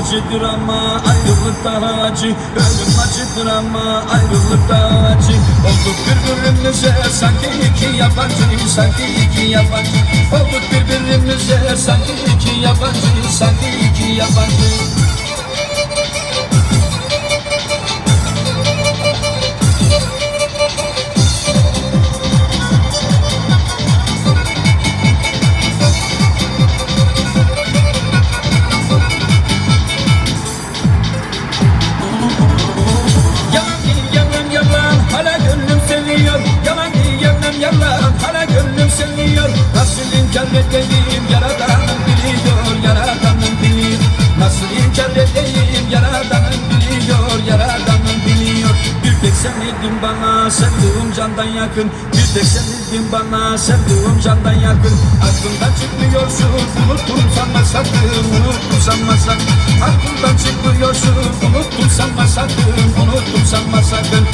acıdır ama ayrılık daha acı. Ölüm acıdır ama ayrılık daha acı. Olduk birbirimize sanki iki yabancı Sanki iki yabancı. Olduk birbirimize sanki iki yabancı Sanki iki yabancı seviyor Nasıl inkar edeyim yaradanım biliyor Yaradanım biliyor Nasıl inkar edeyim yaradanım biliyor Yaradanım biliyor Bir tek sen idin bana sevdiğim candan yakın. Bir tek sen idin bana sevdiğim candan yakın. Aklımdan çıkmıyorsun unuttum sanma sakın Unuttum sanma sakın. Aklımdan çıkmıyorsun unuttum sanma sakın Unuttum sanma sakın